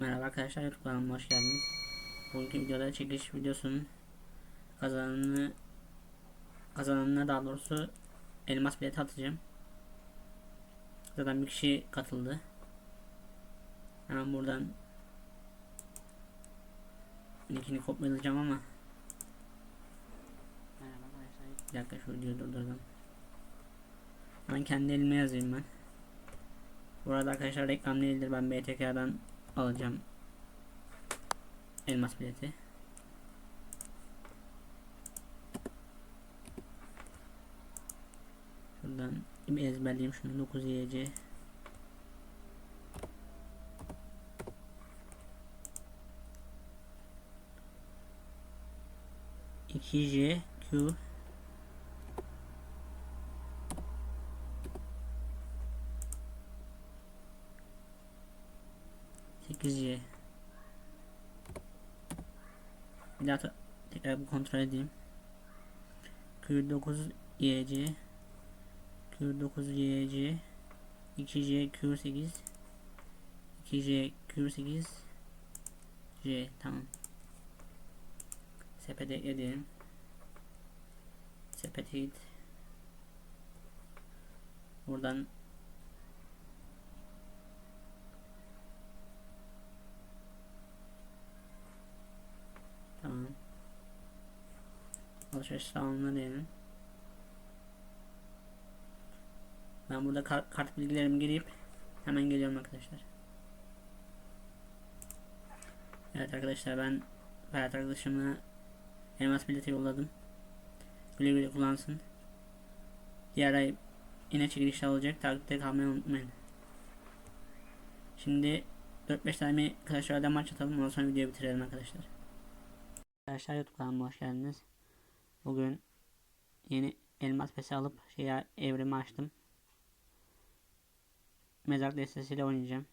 Merhaba arkadaşlar YouTube kanalıma hoş geldiniz. Bugünkü videoda çekiliş videosunun kazananını kazananına daha doğrusu elmas bileti atacağım. Zaten bir kişi katıldı. Hemen buradan linkini kopyalayacağım ama Merhaba arkadaşlar. Bir dakika şu videoyu durdurdum. Ben kendi elime yazayım ben. Bu arada arkadaşlar reklam değildir. Ben BTK'dan alacağım. Elmas bileti. Şuradan bir ezberleyeyim şunu 9 YC. İki J Q 8Y Bir daha te- tekrar bir kontrol edeyim. Q9 YC Q9 YC 2J Q8 2J Q8 J tamam. Sepete ekledim. Sepete. Buradan Tamam. Alışveriş sağlığına diyelim. Ben burada kart, kart bilgilerimi girip hemen geliyorum arkadaşlar. Evet arkadaşlar ben Ferhat arkadaşıma elmas bileti yolladım. Güle güle kullansın. Diğer ay yine çekilişler olacak. Takipte kalmayı unutmayın. Şimdi 4-5 tane arkadaşlarla maç atalım. Ondan sonra videoyu bitirelim arkadaşlar. Arkadaşlar YouTube kanalıma hoş geldiniz. Bugün yeni elmas pesi alıp şeye evrimi açtım. Mezar destesiyle oynayacağım.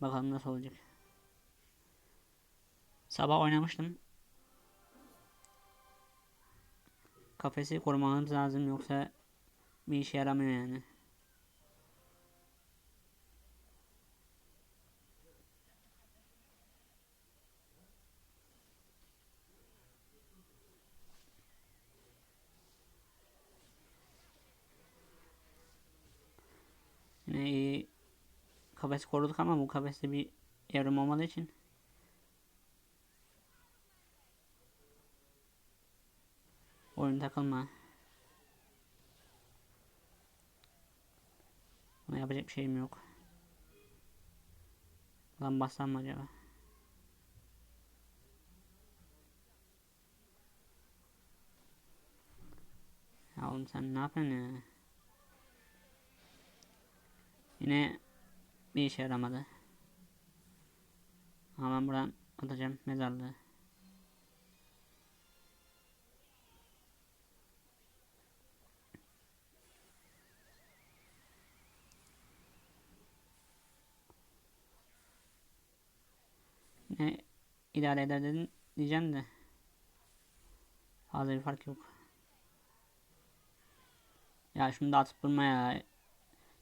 Bakalım nasıl olacak. Sabah oynamıştım. Kafesi korumamız lazım yoksa bir işe yaramıyor yani. Yine iyi kafesi koruduk ama bu kafeste bir evrim olmadığı için oyun takılma. Buna yapacak bir şeyim yok. Lan bassam mı acaba? Ya oğlum sen ne yapıyorsun ya? Yine bir işe yaramadı. Ama ben buradan atacağım mezarlığı. Ne idare eder dedim diyeceğim de fazla bir fark yok. Ya da atıp durma ya.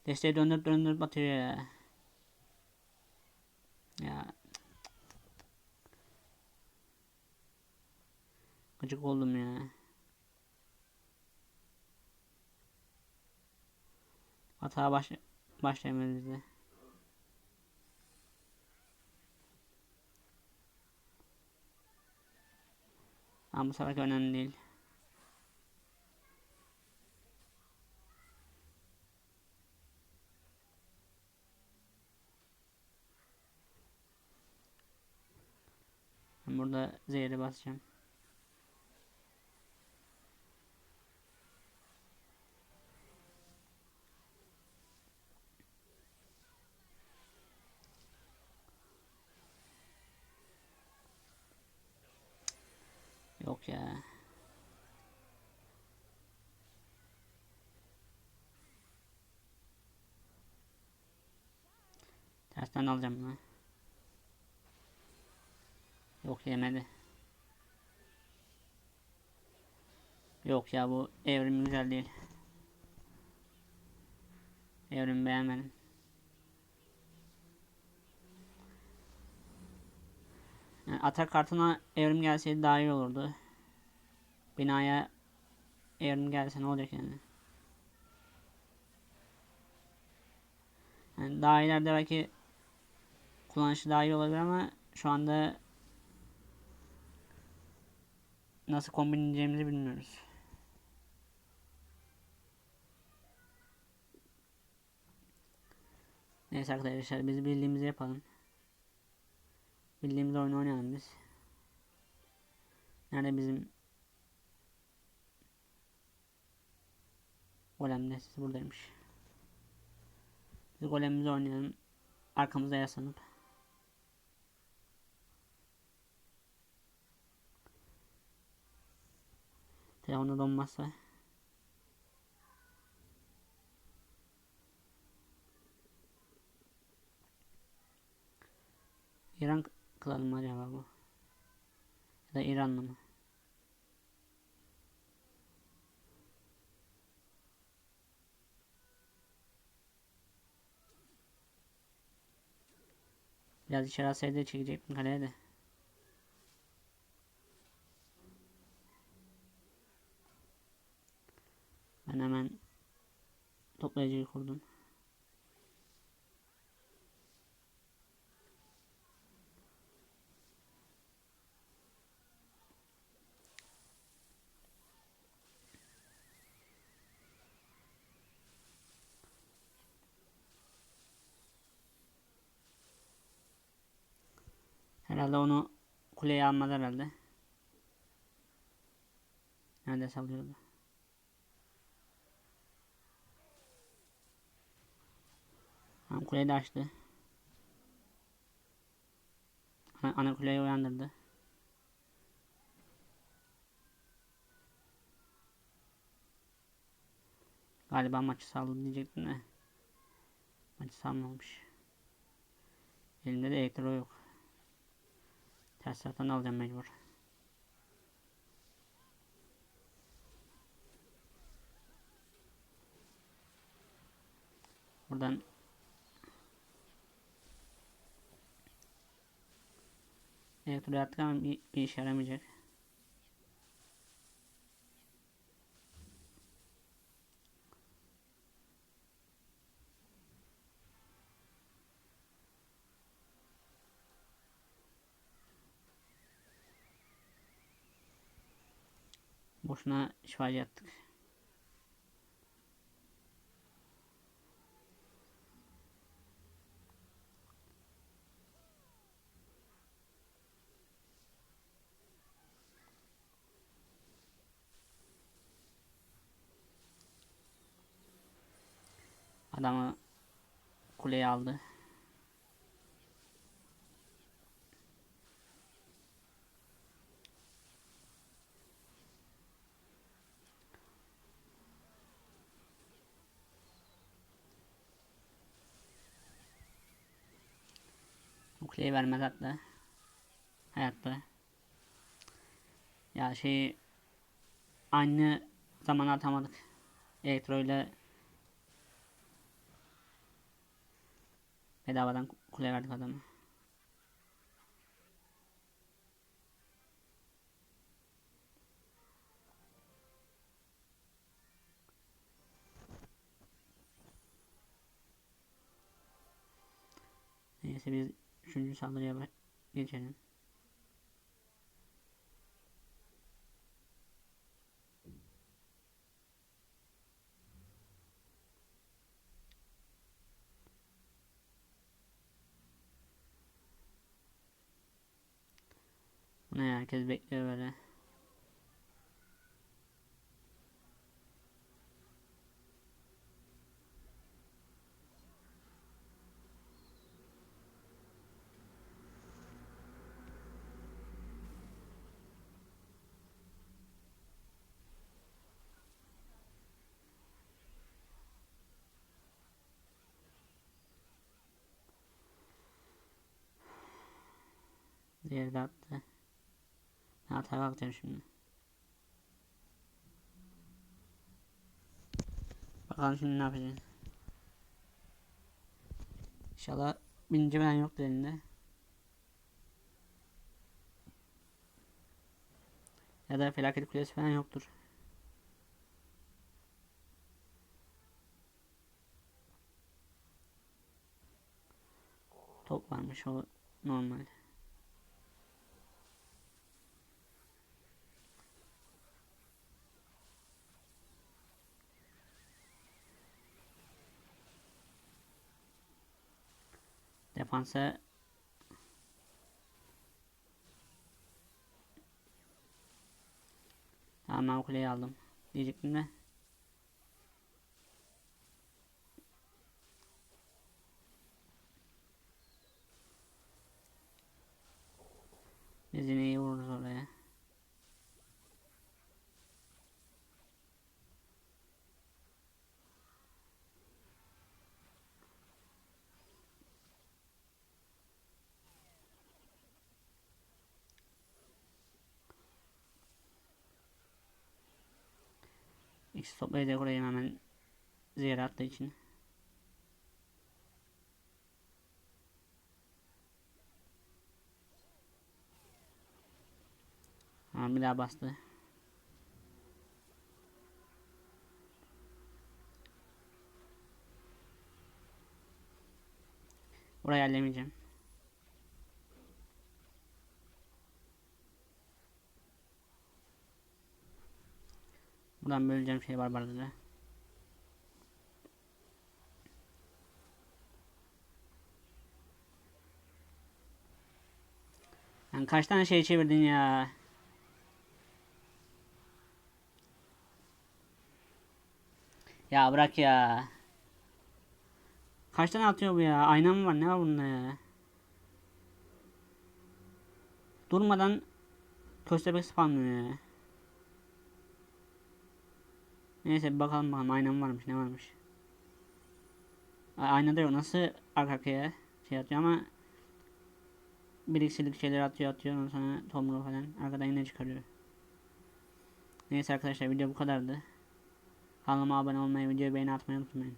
Desteği döndürüp döndürüp atıyor ya. Ya. Gıcık oldum ya. Hata baş de. Ama bu sefer önemli değil. Burada zehri basacağım. Yok ya. Tersten alacağım bunu. Yok yemedi. Yok ya bu evrim güzel değil. Evrim beğenmedim. Yani atak kartına evrim gelseydi daha iyi olurdu. Binaya evrim gelse ne olacak yani? Yani daha ileride belki kullanışı daha iyi olabilir ama şu anda nasıl kombinleyeceğimizi bilmiyoruz. Neyse arkadaşlar biz bildiğimizi yapalım. Bildiğimiz oyunu oynayalım biz. Nerede bizim Golem de siz buradaymış. Biz golemimizi oynayalım. Arkamızda yaslanıp. Telefonda donmazsa. İran kılalım mı acaba bu? Ya da İranlı mı? Biraz içeri alsaydı çekecektim kaleye de. Ben hemen toplayıcıyı kurdum. Herhalde onu kuleye almadı herhalde. Nerede sallıyordu? Tamam kuleyi de açtı. Ana, ana kuleyi uyandırdı. Galiba maçı saldı diyecektim de. Maçı salmamış. Elinde de elektro yok. Ters taraftan alacağım mecbur. Buradan elektro attık ama bir, bir işe yaramayacak. Boşuna şifacı attık. Adamı kuleye aldı. Kuleyi vermez hatta. Hayatta. Ya şey aynı zaman atamadık. Elektro ile bedavadan kule verdik adamı. Neyse biz üçüncü saldırıya geçelim. Herkes bekliyor böyle. Diğeri attı. Hataya bakacağım şimdi. Bakalım şimdi ne yapacağız. İnşallah birinci ben yok elinde. Ya da felaket kulesi falan yoktur. Top varmış o normal. Defansa Tamam ben kuleyi aldım. Diyecektim de. Biz yine iyi vururuz oraya. X toplayacak oraya hemen ziyara attığı için. Ha, bir daha bastı. Burayı hallemeyeceğim. Buradan böleceğim şey barbarları. Lan kaç tane şey çevirdin ya? Ya bırak ya. Kaç tane atıyor bu ya? Ayna mı var? Ne var bunda ya? Durmadan köstebek spamlıyor ya. Neyse bir bakalım bakalım ayna mı varmış ne varmış. Aynada yok nasıl arka arkaya şey atıyor ama bir iksilik şeyler atıyor atıyor ondan sonra tomru falan arkadan yine çıkarıyor. Neyse arkadaşlar video bu kadardı. Kanalıma abone olmayı, videoyu beğeni atmayı unutmayın.